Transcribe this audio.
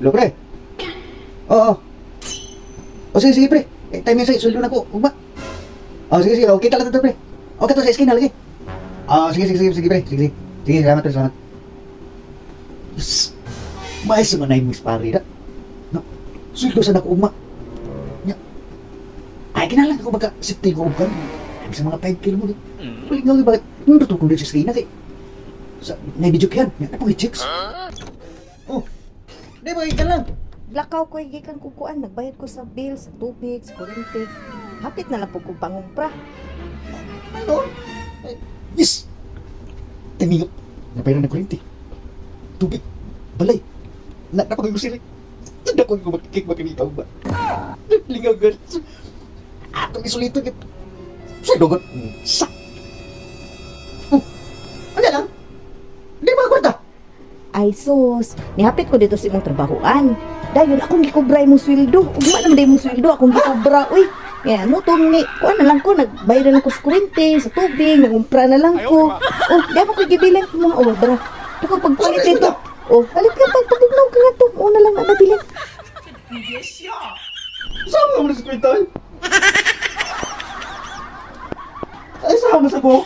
Hello, pre. Oo. O, sige, sige, pre. Eh, time yan. Sweldo na ko. Huwag ba? O, sige, sige. O, kita lang ito, pre. O, kato sa eskin, lagi. O, sige, sige, sige, sige, pre. Sige, sige. Sige, salamat, pre, salamat. Yes. May sa manay mo pare na. No. Sweldo sa naku, uma. Nya. Ay, kinalang ako baka sipti ko kan. Ay, sa mga 5 kilo mo. Balik nga, bakit? Nung tutong din sa skina kay. Sa, naibidyo yan. Yan, napang chicks. Oh. Di ba, ikan lang. Lakaw ko gikan kukuan, nagbayad ko sa bill, sa tubig, sa kuryente. Hapit na lang po ko pangumpra. Ano? Eh, Yes! Tinigap. Napairan na kuryente. Tubig. Balay. Na, napagay ko sila. Tanda ko yung magkikik makinitaw ba? Lingaw gan. Atong isulito git. Sa dogot. Sa. Ay sus, nihapit ko dito sa imong trabahoan. Dayon akong gikobra imong sweldo. Ugma naman day imong sweldo akong gikobra. Uy, kaya ano to ni, kuan na lang ko, nagbayad na lang ko sa kuryente, sa tubig, nangumpra na lang ko. Oh, di ako gibilan ko mga obra. Dako pagpalit dito. Oh, halit ka pag pagugnaw ka nga to. Una lang na nabilin. Saan mo sa kwenta? Ay, saan mo sa ko?